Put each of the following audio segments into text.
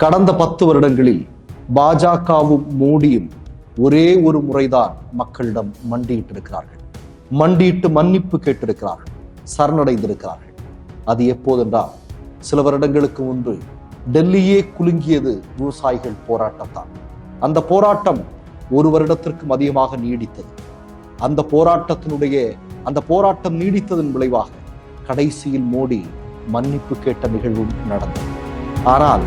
கடந்த பத்து வருடங்களில் பாஜகவும் மோடியும் ஒரே ஒரு முறைதான் மக்களிடம் மண்டியிட்டிருக்கிறார்கள். மண்டியிட்டு மன்னிப்பு கேட்டிருக்கிறார்கள். சரணடைந்திருக்கிறார்கள். அது எப்போதென்றால் சில வருடங்களுக்கு முன்பு டெல்லியே குலுங்கியது விவசாயிகள் போராட்டம்தான். அந்த போராட்டம் ஒரு வருடத்திற்கும் அதிகமாக நீடித்தது. அந்த போராட்டத்தினுடைய அந்த போராட்டம் நீடித்ததன் விளைவாக கடைசியில் மோடி மன்னிப்பு கேட்ட நிகழ்வும் நடந்தது. ஆனால்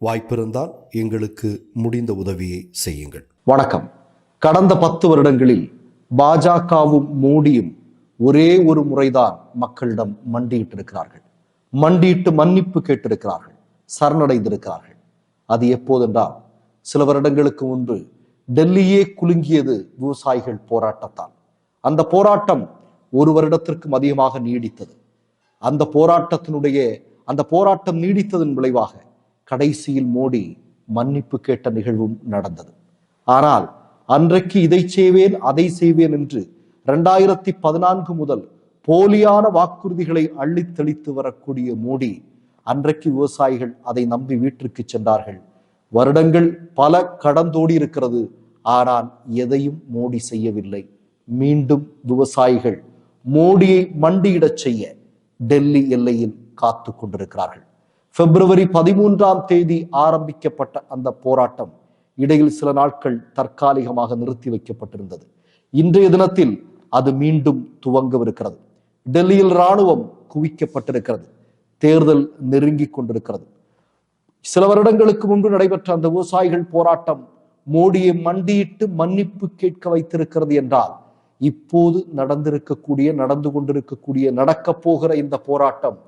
வாய்ப்பிருந்தால் எங்களுக்கு முடிந்த உதவியை செய்யுங்கள். வணக்கம். கடந்த பத்து வருடங்களில் பாஜகவும் மோடியும் ஒரே ஒரு முறைதான் மக்களிடம் மண்டியிட்டிருக்கிறார்கள். மண்டியிட்டு மன்னிப்பு கேட்டிருக்கிறார்கள். சரணடைந்திருக்கிறார்கள். அது எப்போதென்றால் சில வருடங்களுக்கு முன்பு டெல்லியே குலுங்கியது விவசாயிகள் போராட்டத்தால். அந்த போராட்டம் ஒரு வருடத்திற்கும் அதிகமாக நீடித்தது. அந்த போராட்டத்தினுடைய அந்த போராட்டம் நீடித்ததன் விளைவாக கடைசியில் மோடி மன்னிப்பு கேட்ட நிகழ்வும் நடந்தது. ஆனால் அன்றைக்கு இதை செய்வேன் அதை செய்வேன் என்று இரண்டாயிரத்தி பதினான்கு முதல் போலியான வாக்குறுதிகளை அள்ளித் தெளித்து வரக்கூடிய மோடி அன்றைக்கு விவசாயிகள் அதை நம்பி வீட்டிற்கு சென்றார்கள். வருடங்கள் பல கடந்தோடி இருக்கிறது. ஆனால் எதையும் மோடி செய்யவில்லை. மீண்டும் விவசாயிகள் மோடியை மண்டியிடச் செய்ய டெல்லி எல்லையில் காத்து கொண்டிருக்கிறார்கள். பிப்ரவரி பதிமூன்றாம் தேதி ஆரம்பிக்கப்பட்ட அந்த போராட்டம் இடையில் சில நாட்கள் தற்காலிகமாக நிறுத்தி வைக்கப்பட்டிருந்தது. இன்றைய தினத்தில் அது மீண்டும் துவங்கவிருக்கிறது. டெல்லியில் ராணுவம் குவிக்கப்பட்டிருக்கிறது. தேர்தல் நெருங்கிக் கொண்டிருக்கிறது. சில வருடங்களுக்கு முன்பு நடைபெற்ற அந்த விவசாயிகள் போராட்டம் மோடியை மண்டியிட்டு மன்னிப்பு கேட்க வைத்திருக்கிறது என்றால் இப்போது நடந்திருக்கக்கூடிய நடந்து கொண்டிருக்கக்கூடிய நடக்கப் போகிற இந்த போராட்டம்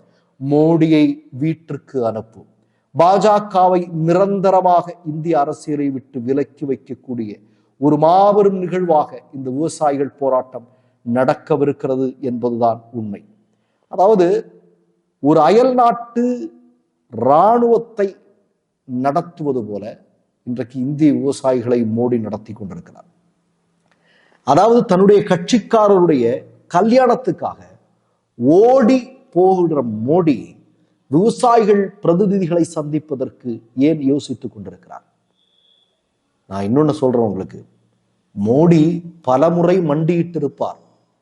மோடியை வீட்டிற்கு அனுப்பும் பாஜகவை நிரந்தரமாக இந்திய அரசியலை விட்டு விலக்கி வைக்கக்கூடிய ஒரு மாபெரும் நிகழ்வாக இந்த விவசாயிகள் போராட்டம் நடக்கவிருக்கிறது என்பதுதான் உண்மை. அதாவது ஒரு அயல் நாட்டு இராணுவத்தை நடத்துவது போல இன்றைக்கு இந்திய விவசாயிகளை மோடி நடத்தி கொண்டிருக்கிறார். அதாவது தன்னுடைய கட்சிக்காரருடைய கல்யாணத்துக்காக ஓடி போகிற மோடி விவசாயிகள் பிரதிநிதிகளை சந்திப்பதற்கு ஏன் யோசித்துக் கொண்டிருக்கிறார்? நான் இன்னொன்னு சொல்றேன் உங்களுக்கு. மோடி பலமுறை மண்டியிட்டிருப்பார்.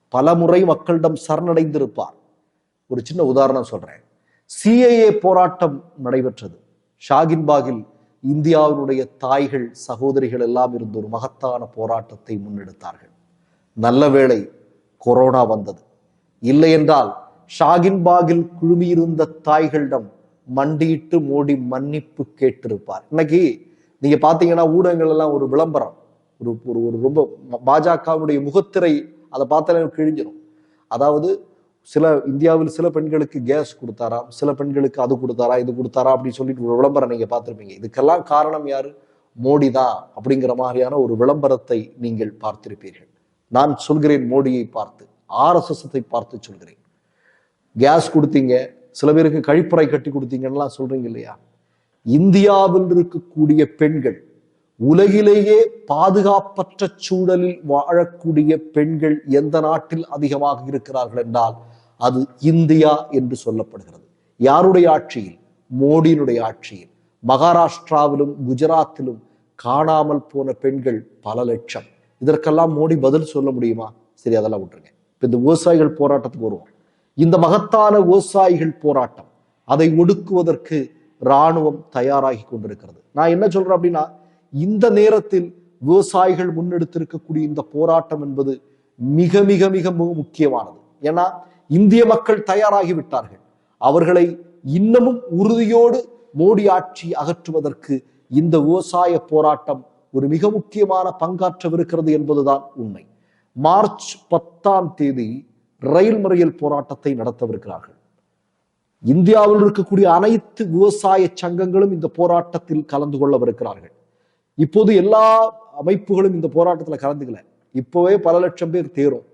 பலமுறை மக்களிடம் சரணடைந்திருப்பார். ஒரு சின்ன உதாரணம் சொல்றேன். சிஏஏ போராட்டம் நடைபெற்றது. ஷாகின்பாகில் இந்தியாவினுடைய தாய்கள் சகோதரிகள் எல்லாம் இருந்த ஒரு மகத்தான போராட்டத்தை முன்னெடுத்தார்கள். நல்ல வேளை கொரோனா வந்தது. இல்லை என்றால் ஷாகின்பாகில் குழுமியிருந்த தாய்களிடம் மண்டியிட்டு மோடி மன்னிப்பு கேட்டிருப்பார். இன்னைக்கு நீங்க பாத்தீங்கன்னா ஊடகங்கள் எல்லாம் ஒரு விளம்பரம். ஒரு ஒரு ஒரு ரொம்ப பாஜகவுடைய முகத்திரை அதை பார்த்தாலே கிழிஞ்சிடும் அதாவது சில இந்தியாவில் சில பெண்களுக்கு கேஸ் கொடுத்தாராம் சில பெண்களுக்கு அது கொடுத்தாரா இது கொடுத்தாரா அப்படின்னு சொல்லிட்டு ஒரு விளம்பரம் நீங்க பார்த்துருப்பீங்க. இதுக்கெல்லாம் காரணம் யாரு? மோடி தான் அப்படிங்கிற மாதிரியான ஒரு விளம்பரத்தை நீங்கள் பார்த்திருப்பீர்கள். நான் சொல்கிறேன் மோடியை பார்த்து ஆர்எஸ்எஸ்ஸை பார்த்து சொல்கிறேன். கேஸ் கொடுத்தீங்க. சில பேருக்கு கழிப்பறை கட்டி கொடுத்தீங்கன்னெலாம் சொல்றீங்க இல்லையா? இந்தியாவில் இருக்கக்கூடிய பெண்கள் உலகிலேயே பாதுகாப்பற்ற சூழலில் வாழக்கூடிய பெண்கள் எந்த நாட்டில் அதிகமாக இருக்கிறார்கள் என்றால் அது இந்தியா என்று சொல்லப்படுகிறது. யாருடைய ஆட்சியில்? மோடியினுடைய ஆட்சியில். மகாராஷ்டிராவிலும் குஜராத்திலும் காணாமல் போன பெண்கள் பல லட்சம். இதற்கெல்லாம் மோடி பதில் சொல்ல முடியுமா? சரி அதெல்லாம் விட்டுருங்க. இப்போ இந்த விவசாயிகள் போராட்டத்துக்கு வருவோம். இந்த மகத்தான விவசாயிகள் போராட்டம் அதை ஒடுக்குவதற்கு இராணுவம் தயாராகி கொண்டிருக்கிறது. நான் என்ன சொல்றேன் அப்படின்னா இந்த நேரத்தில் விவசாயிகள் முன்னெடுத்திருக்கக்கூடிய இந்த போராட்டம் என்பது மிக மிக மிக முக்கியமானது. ஏன்னா இந்திய மக்கள் தயாராகி விட்டார்கள். அவர்களை இன்னமும் உறுதியோடு மோடி ஆட்சி அகற்றுவதற்கு இந்த விவசாய போராட்டம் ஒரு மிக முக்கியமான பங்காற்றவிருக்கிறது என்பதுதான் உண்மை. மார்ச் பத்தாம் தேதி ரயில் முறையில் போராட்டத்தை நடத்தவிருக்கிறார்கள். இந்தியாவில் இருக்கக்கூடிய அனைத்து விவசாய சங்கங்களும் இந்த போராட்டத்தில் கலந்து கொள்ளவிருக்கிறார்கள். இப்போது எல்லா அமைப்புகளும் இந்த போராட்டத்தில் கலந்துக்கல. இப்போவே பல லட்சம் பேர் தேரும்.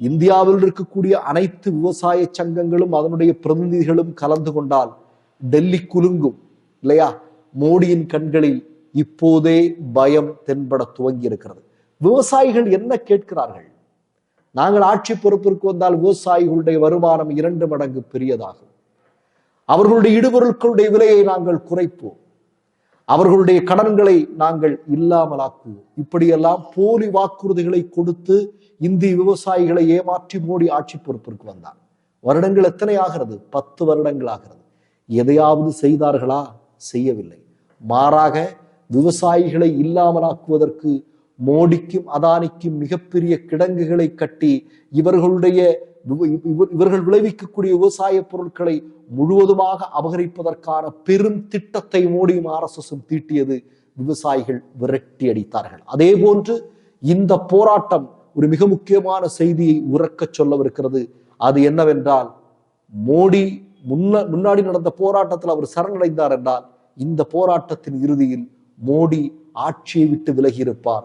இந்தியாவில் இருக்கக்கூடிய அனைத்து விவசாய சங்கங்களும் அதனுடைய பிரதிநிதிகளும் கலந்து கொண்டால் டெல்லி குலுங்கும் இல்லையா? மோடியின் கண்களில் இப்போதே பயம் தென்பட துவங்கி இருக்கிறது விவசாயிகள் என்ன கேட்கிறார்கள்? நாங்கள் ஆட்சி பொறுப்பிற்கு வந்தால் விவசாயிகளுடைய வருமானம் இரண்டு மடங்கு பெரியதாகும். அவர்களுடைய இடுபொருட்களுடைய விலையை நாங்கள் குறைப்போம். அவர்களுடைய கடன்களை நாங்கள் இல்லாமலாக்குவோம் இப்படியெல்லாம் போலி வாக்குறுதிகளை கொடுத்து இந்திய விவசாயிகளை ஏமாற்றி மோடி ஆட்சி பொறுப்பிற்கு வந்தார். வருடங்கள் எத்தனை ஆகிறது? பத்து வருடங்கள் ஆகிறது. எதையாவது செய்தார்களா? செய்யவில்லை. மாறாக விவசாயிகளை இல்லாமலாக்குவதற்கு மோடிக்கும் அதானிக்கும் மிகப்பெரிய கிடங்குகளை கட்டி இவர்களுடைய இவர்கள் விளைவிக்கக்கூடிய விவசாய பொருட்களை முழுவதுமாக அபகரிப்பதற்கான பெரும் திட்டத்தை மோடியும் ஆர்எஸ்எஸும் தீட்டியது விவசாயிகள் விரட்டி அடித்தார்கள். அதே போன்று இந்த போராட்டம் ஒரு மிக முக்கியமான செய்தியை உறக்கச் சொல்லவிருக்கிறது. அது என்னவென்றால் மோடி முன்ன முன்னாடி நடந்த போராட்டத்தில் அவர் சரணடைந்தார் என்றால் இந்த போராட்டத்தின் இறுதியில் மோடி ஆட்சியை விட்டு விலகியிருப்பார்.